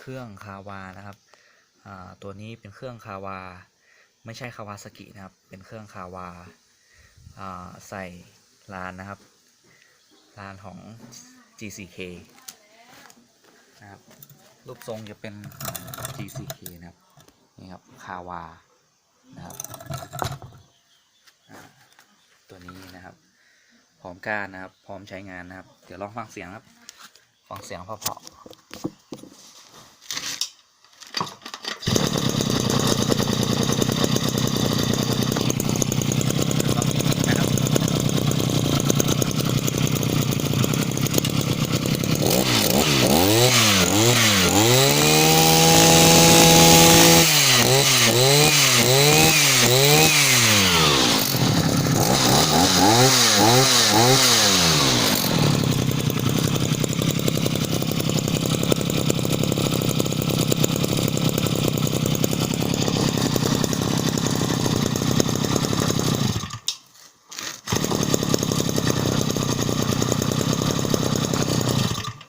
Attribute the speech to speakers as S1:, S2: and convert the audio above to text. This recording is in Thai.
S1: เครื่องคาวานะครับตัวนี้เป็นเครื่องคาวา ไม่ใช่คาวาสกินะครับ เป็นเครื่องคาวาาใส่ลานนะครับลานของ G4K นะครับรูปทรงจะเป็น G4K นะครับนี่ครับคาวานะครับตัวนี้นะครับพร้อมการนะครับ พร้อมใช้งานนะครับ เดี๋ยวลองฟังเสียงครับ ฟังเสียงเพาะๆ